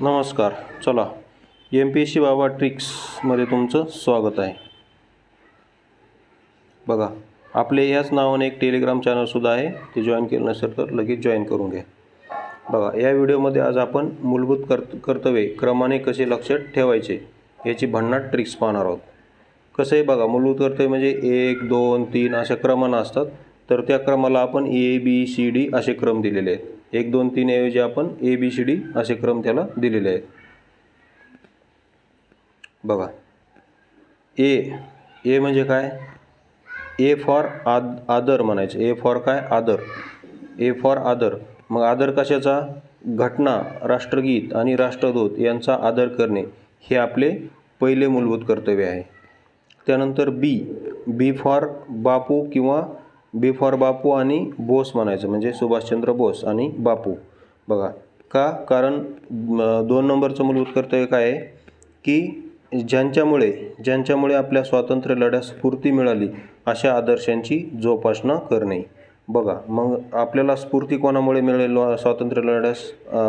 नमस्कार चला. M P S C बाबा ट्रिक्समध्ये तुमचं स्वागत आहे. बघा आपले याच नावाने एक टेलिग्राम चॅनलसुद्धा आहे ते जॉईन केलं नसेल तर लगेच जॉईन करून घ्या. बघा या व्हिडिओमध्ये आज आपण मूलभूत कर्त कर्तव्ये क्रमाने कसे लक्षात ठेवायचे याची भन्नाट ट्रिक्स पाहणार आहोत. कसं आहे बघा मूलभूत कर्तव्य म्हणजे एक दोन तीन अशा क्रमानं असतात. तर त्या क्रमाला आपण ए बी सी डी असे क्रम दिलेले आहेत. एक दोन तीन ऐवजी आपण ए बी सी डी असे क्रम त्याला दिलेले आहेत. बघा. ए ए म्हणजे काय? ए फॉर आद आदर म्हणायचं. ए फॉर काय? आदर. ए फॉर आदर. मग आदर कशाचा? घटना राष्ट्रगीत आणि राष्ट्रदूत यांचा आदर करणे हे आपले पहिले मूलभूत कर्तव्य आहे. त्यानंतर बी बी फॉर बापू किंवा बी फॉर बापू आणि बोस म्हणायचं म्हणजे सुभाषचंद्र बोस आणि बापू. बघा का? कारण दोन नंबरचं मूलभूत कर्तव्य काय आहे? की ज्यांच्यामुळे ज्यांच्यामुळे आपल्या स्वातंत्र्य लढ्यास स्फूर्ती मिळाली अशा आदर्शांची जोपासना करणे. बघा मग आपल्याला स्फूर्ती कोणामुळे मिळेल? स्वातंत्र्य लढ्यास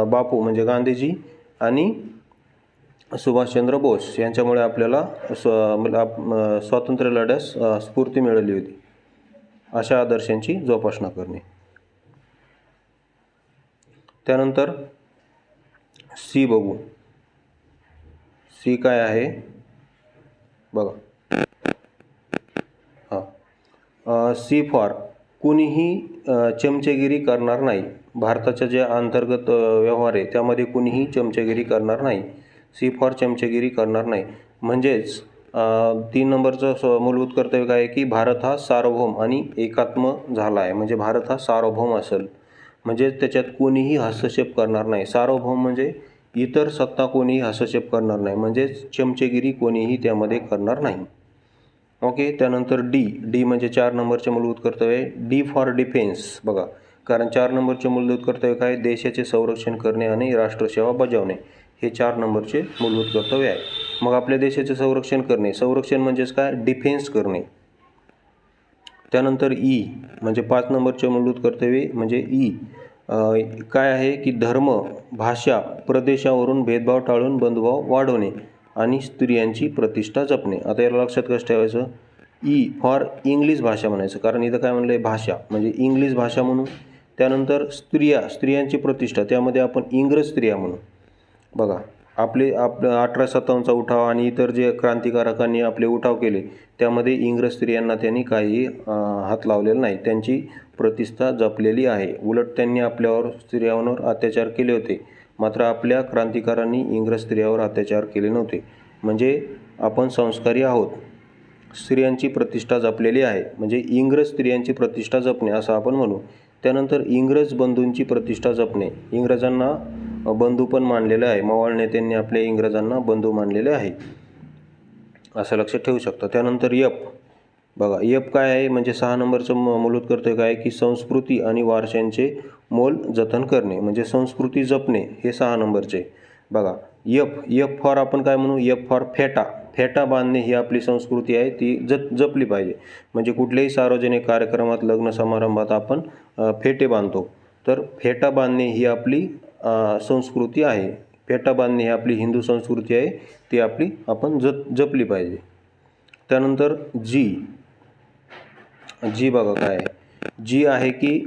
बापू म्हणजे गांधीजी आणि सुभाषचंद्र बोस यांच्यामुळे आपल्याला स्व आप- स्वातंत्र्य लढ्यास स्फूर्ती मिळाली होती. अशा आदर्शांची जोपासना करणे. त्यानंतर सी बघू. सी काय आहे? बघा. हां. सी फॉर कुणीही चमचेगिरी करणार नाही. भारताच्या ज्या अंतर्गत व्यवहार आहे त्यामध्ये कुणीही चमचेगिरी करणार नाही. सी फॉर चमचेगिरी करणार नाही. म्हणजेच तीन नंबरचं स्व मूलभूत कर्तव्य काय आहे की भारत हा सार्वभौम आणि एकात्म झाला आहे. म्हणजे भारत हा सार्वभौम असेल. म्हणजे त्याच्यात कोणीही हस्तक्षेप करणार नाही. सार्वभौम म्हणजे इतर सत्ता कोणीही हस्तक्षेप करणार नाही. म्हणजेच चमचेगिरी कोणीही त्यामध्ये करणार नाही. ओके? त्यानंतर डी. डी म्हणजे चार नंबरचे मूलभूत कर्तव्य डी फॉर डिफेन्स. बघा. कारण चार नंबरचे मूलभूत कर्तव्य काय देशाचे संरक्षण करणे आणि राष्ट्रसेवा बजावणे. हे चार नंबरचे मूलभूत कर्तव्य आहे. मग आपल्या देशाचे संरक्षण करणे. संरक्षण म्हणजेच काय? डिफेन्स करणे. त्यानंतर ई म्हणजे पाच नंबरचे मूलभूत कर्तव्य म्हणजे e. ई काय आहे की धर्म भाषा प्रदेशावरून भेदभाव टाळून बंधुभाव वाढवणे आणि स्त्रियांची प्रतिष्ठा जपणे. आता याला लक्षात कसं ठेवायचं? ई फॉर इंग्लिश भाषा म्हणायचं. कारण इथं काय म्हणलं आहे भाषा. म्हणजे इंग्लिश भाषा म्हणून. त्यानंतर स्त्रिया स्त्रियांची प्रतिष्ठा. त्यामध्ये आपण इंग्रज स्त्रिया म्हणून बघा आपले आप अठरा सत्तावन्नचा उठाव आणि इतर जे क्रांतिकारकांनी आपले उठाव केले त्यामध्ये इंग्रज स्त्रियांना त्यांनी काही हात लावलेला नाही. त्यांची प्रतिष्ठा जपलेली आहे. उलट त्यांनी आपल्यावर स्त्रियांवर अत्याचार केले होते. मात्र आपल्या क्रांतिकारांनी इंग्रज स्त्रियावर अत्याचार केले नव्हते. म्हणजे आपण संस्कारी आहोत. स्त्रियांची प्रतिष्ठा जपलेली आहे. म्हणजे इंग्रज स्त्रियांची प्रतिष्ठा जपणे असं आपण म्हणू. त्यानंतर इंग्रज बंधूंची प्रतिष्ठा जपणे. इंग्रजांना बंधू पण मानलेलं आहे. मवाळ नेत्यांनी आपल्या इंग्रजांना बंधू मानलेले आहे. असं लक्षात ठेवू शकता. त्यानंतर यप. बघा यप काय आहे? म्हणजे सहा नंबरचं म- मूलभूत कर्तव्य काय? आहे की संस्कृती आणि वारशांचे मोल जतन करणे. म्हणजे संस्कृती जपणे हे सहा नंबरचे. बघा यप. यप फॉर आपण काय म्हणू? यप फॉर फेटा. फेटा बांधणे ही आपली संस्कृती आहे. ती जत जपली पाहिजे. म्हणजे कुठल्याही सार्वजनिक कार्यक्रमात लग्न समारंभात आपण फेटे बांधतो. तर फेटा बांधणे ही आपली संस्कृती आहे. फेटा बांधणे ही आपली हिंदू संस्कृती आहे. ती आपली आपण जप जपली पाहिजे. त्यानंतर जी. जी बघा काय आहे. जी आहे की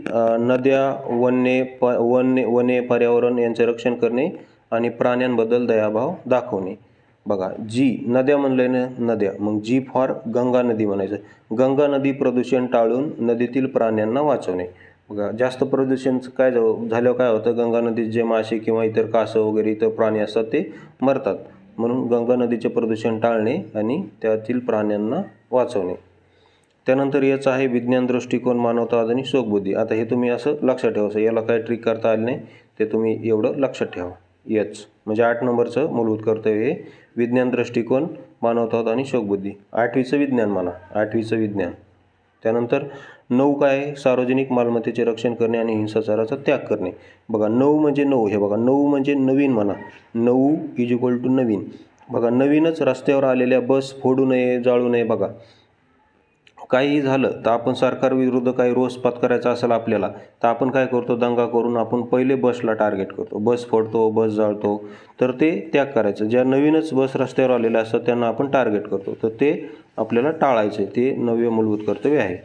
नद्या वन्य प वन्य वने पर्यावरण यांचे रक्षण करणे आणि प्राण्यांबद्दल दयाभाव दाखवणे. बघा जी नद्या म्हणले ना नद्या. मग जी फॉर गंगा नदी म्हणायचं. गंगा नदी प्रदूषण टाळून नदीतील प्राण्यांना वाचवणे. जास्त प्रदूषण काय झालं- झाल्यावर काय होतं? गंगा नदीत जे मासे किंवा इतर कासव वगैरे इतर प्राणी असतात ते मरतात. म्हणून गंगा नदीचे प्रदूषण टाळणे आणि त्यातील प्राण्यांना वाचवणे. त्यानंतर याचं आहे विज्ञान दृष्टिकोन मानवतावाद आणि शोकबुद्धी. आता हे तुम्ही असं लक्षात ठेवायचं याला काय ट्रिक करता आले नाही ते तुम्ही एवढं लक्षात ठेवा. यच म्हणजे आठ नंबरचं मूलभूत कर्तव्य हे विज्ञान दृष्टिकोन मानवतावाद आणि शोकबुद्धी. आठवीचं विज्ञान म्हणा. आठवीचं विज्ञान. त्यानंतर नऊ काय? आहे? सार्वजनिक मालमत्तेचे रक्षण करणे आणि हिंसाचाराचा त्याग करणे. बघा नऊ म्हणजे नऊ. हे बघा नऊ म्हणजे नवीन म्हणा. नऊ इज इक्वल टू नवीन. बघा नवीनच रस्त्यावर आलेल्या बस फोडू नये जाळू नये बघा. काहीही झालं तर आपण सरकारविरुद्ध काही रोष पत्करायचा असेल आपल्याला तर आपण काय करतो? दंगा करून आपण पहिले बसला टार्गेट करतो. बस फोडतो बस जाळतो तर ते त्याग करायचं. ज्या नवीनच बस रस्त्यावर आलेल्या असतात त्यांना आपण टार्गेट करतो. तर ते आपल्याला टाळायचं आहे ते नवे मूलभूत कर्तव्य आहे.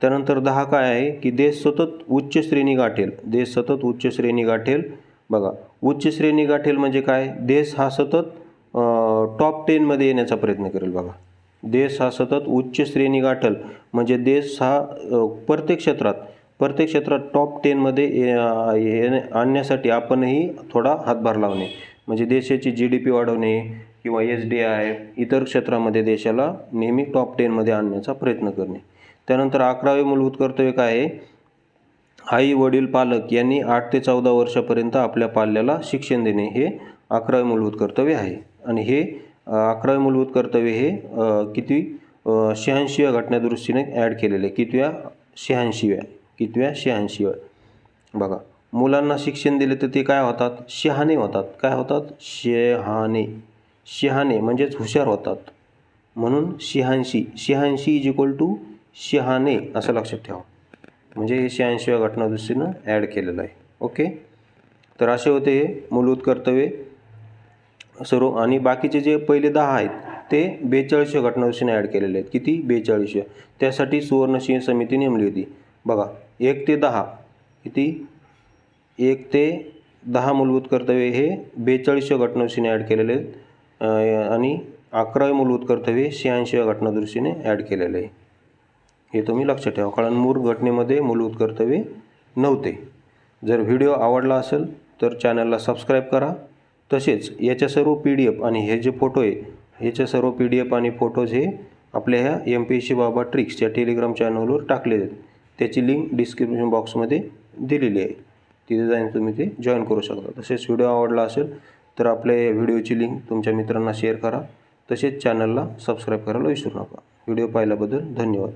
त्यानंतर दहा काय आहे की देश सतत उच्च श्रेणी गाठेल. देश सतत उच्च श्रेणी गाठेल. बघा उच्च श्रेणी गाठेल म्हणजे काय? देश हा सतत टॉप टेनमध्ये येण्याचा प्रयत्न करेल बघा. देश हा सतत उच्च श्रेणी गाठल. म्हणजे देश हा प्रत्येक क्षेत्रात प्रत्येक क्षेत्रात टॉप टेनमध्ये ये- येणे- आणण्यासाठी आपणही थोडा हातभार लावणे. म्हणजे देशाची जी डी पी वाढवणे किंवा एस डी आय इतर क्षेत्रामध्ये देशाला नेहमी टॉप टेनमध्ये आणण्याचा प्रयत्न करणे. त्यानंतर अकरावे मूलभूत कर्तव्य काय आहे? आई वडील पालक यांनी आठ ते चौदा वर्षापर्यंत आपल्या पाल्याला शिक्षण देणे हे अकरावे मूलभूत कर्तव्य आहे. आणि हे अकरावे मूलभूत कर्तव्य हे किती शहाऐंशीव्या घटनादुरुस्तीने ॲड केलेले. कितव्या? शहाऐंशीव्या. कितव्या? शहाऐंशीव्या. बघा मुलांना शिक्षण दिले तर ते काय होतात? शहाणे होतात. काय होतात? शहाणे. शहाणे म्हणजेच हुशार होतात. म्हणून शहाऐंशी. शहाऐंशी इज इक्वल टू शहाणे असं लक्षात ठेवा. म्हणजे हे शहाऐंशीव्या घटनादृष्टीनं ॲड केलेलं आहे. ओके तर असे होते हे मूलभूत कर्तव्य सर्व. आणि बाकीचे जे पहिले दहा आहेत ते बेचाळीसव्या घटनादृष्टीने ॲड केलेले आहेत. किती? बेचाळीसव्या. त्यासाठी सुवर्णसिंह समिती नेमली होती. बघा एक ते दहा. किती? एक ते दहा मूलभूत कर्तव्य हे बेचाळीसव्या घटनादृष्टीने ॲड केलेले आहेत. आणि अकरावे मूलभूत कर्तव्य शहाऐंशीव्या घटनादृष्टीने ॲड केलेलं आहे. हे तुम्ही लक्षात ठेवा कारण मूळ घटनेमध्ये मूलभूत कर्तव्य नव्हते. जर व्हिडिओ आवडला असेल तर चॅनलला सबस्क्राईब करा. तसेच याच्या सर्व पी डी एफ आणि हे जे फोटो आहे ह्याच्या सर्व पी डी एफ आणि फोटोज हे आपल्या ह्या एम पी एस सी बाबा ट्रिक्स या टेलिग्राम चॅनलवर टाकले आहेत. त्याची लिंक डिस्क्रिप्शन बॉक्समध्ये दिलेली आहे. तिथे जाऊन तुम्ही ते जॉईन करू शकता. तसेच व्हिडिओ आवडला असेल तर आपल्या या व्हिडिओची लिंक तुमच्या मित्रांना शेअर करा. तसेच चॅनलला सबस्क्राईब करायला विसरू नका. व्हिडिओ पाहिल्याबद्दल धन्यवाद.